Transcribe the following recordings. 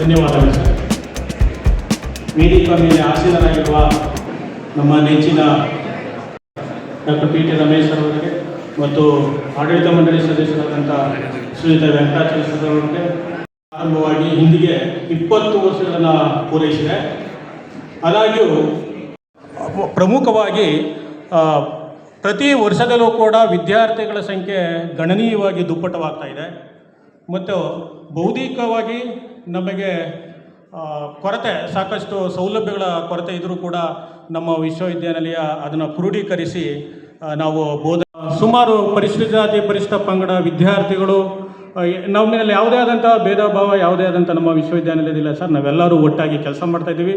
ಧನ್ಯವಾದಗಳು, ಸರ್. ವೇದಿಕೆ ಮೇಲೆ ಆಸೀನರಾಗಿರುವ ನಮ್ಮ ನೆಚ್ಚಿನ ಡಾಕ್ಟರ್ ಪಿ ಟಿ ರಮೇಶ್ ಅವರಿಗೆ ಮತ್ತು ಆಡಳಿತ ಮಂಡಳಿ ಸದಸ್ಯರಾದಂಥ ಶ್ರೀಯುತ ವೆಂಕಟಾಚಾರ್ಯ ಸರ್ ಅವರಿಗೆ ಪ್ರಾರಂಭವಾಗಿ ಹಿಂದಿಗೆ ಇಪ್ಪತ್ತು ವರ್ಷಗಳನ್ನು ಪೂರೈಸಿದೆ. ಆದಾಗ್ಯೂ ಪ್ರಮುಖವಾಗಿ ಪ್ರತಿ ವರ್ಷದಲ್ಲೂ ಕೂಡ ವಿದ್ಯಾರ್ಥಿಗಳ ಸಂಖ್ಯೆ ಗಣನೀಯವಾಗಿ ದುಪ್ಪಟ್ಟವಾಗ್ತಾ ಇದೆ. ಮತ್ತು ಬೌದ್ಧಿಕವಾಗಿ ನಮಗೆ ಕೊರತೆ, ಸಾಕಷ್ಟು ಸೌಲಭ್ಯಗಳ ಕೊರತೆ ಇದ್ದರೂ ಕೂಡ ನಮ್ಮ ವಿಶ್ವವಿದ್ಯಾನಿಲಯ ಅದನ್ನು ಕ್ರೋಢೀಕರಿಸಿ ನಾವು ಬೋಧ, ಸುಮಾರು ಪರಿಶಿಷ್ಟ ಜಾತಿ ಪರಿಶಿಷ್ಟ ಪಂಗಡ ವಿದ್ಯಾರ್ಥಿಗಳು ನಮ್ಮಲ್ಲಿ ಯಾವುದೇ ಆದಂಥ ಭೇದ ಭಾವ ಯಾವುದೇ ಆದಂಥ ನಮ್ಮ ವಿಶ್ವವಿದ್ಯಾನಿಲಯದಿಲ್ಲ ಸರ್. ನಾವೆಲ್ಲರೂ ಒಟ್ಟಾಗಿ ಕೆಲಸ ಮಾಡ್ತಾ ಇದ್ದೀವಿ.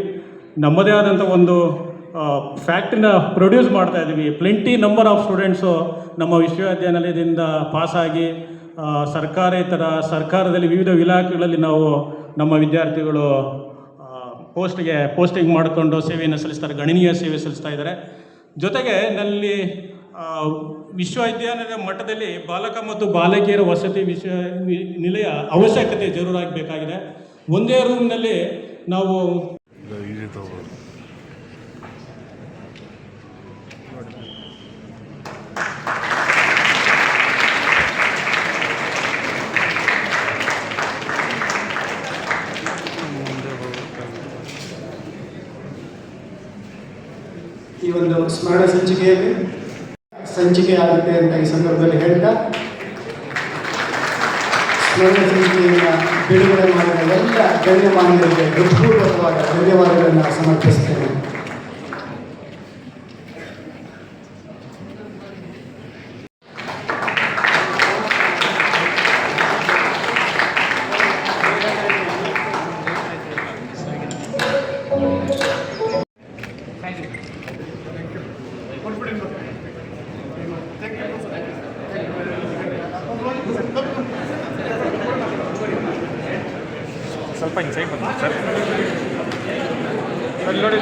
ನಮ್ಮದೇ ಆದಂಥ ಒಂದು ಫ್ಯಾಕ್ಟ್ರಿನ ಪ್ರೊಡ್ಯೂಸ್ ಮಾಡ್ತಾ ಇದ್ದೀವಿ. ಪ್ಲೆಂಟಿ ನಂಬರ್ ಆಫ್ ಸ್ಟೂಡೆಂಟ್ಸು ನಮ್ಮ ವಿಶ್ವವಿದ್ಯಾನಿಲಯದಿಂದ ಪಾಸಾಗಿ ಸರ್ಕಾರೇತರ, ಸರ್ಕಾರದಲ್ಲಿ ವಿವಿಧ ಇಲಾಖೆಗಳಲ್ಲಿ ನಾವು ನಮ್ಮ ವಿದ್ಯಾರ್ಥಿಗಳು ಪೋಸ್ಟಿಗೆ, ಪೋಸ್ಟ್ಗೆ ಮಾಡಿಕೊಂಡು ಸೇವೆಯನ್ನು ಸಲ್ಲಿಸ್ತಾರೆ, ಗಣನೀಯ ಸೇವೆ ಸಲ್ಲಿಸ್ತಾ ಇದ್ದಾರೆ. ಜೊತೆಗೆ ನಲ್ಲಿ ವಿಶ್ವವಿದ್ಯಾಲಯದ ಮಟ್ಟದಲ್ಲಿ ಬಾಲಕ ಮತ್ತು ಬಾಲಕಿಯರ ವಸತಿ ವಿಶ್ವ ನಿಲಯ ಅವಶ್ಯಕತೆ ಜರೂರಾಗಬೇಕಾಗಿದೆ. ಒಂದೇ ರೂಮ್ನಲ್ಲಿ ನಾವು ಈ ಒಂದು ಸ್ಮರಣ ಸಂಚಿಕೆಯಲ್ಲಿ ಸಂಚಿಕೆ ಆಗುತ್ತೆ ಅಂತ ಈ ಸಂದರ್ಭದಲ್ಲಿ ಹೇಳ್ತಾ. ಸ್ಮರಣ ಸಂಚಿಕೆಯನ್ನು ಬಿಡುಗಡೆ ಮಾಡಿದ ಎಲ್ಲ ಗಣ್ಯಮಾನ್ಯರಿಗೆ ಹೃತ್ಪೂರ್ವಕವಾದ ಧನ್ಯವಾದಗಳನ್ನು ಸಮರ್ಪಿಸ್ತೇನೆ ಸ್ವಲ್ಪ ಹಿಂಗೆ ಸೈಡ್ ಬಂದ ಸರ್. ನೋಡಿ ನೋಡಿ.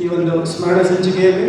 ಈ ಒಂದು ಸ್ಮರಣ ಸಂಚಿಕೆಯಲ್ಲಿ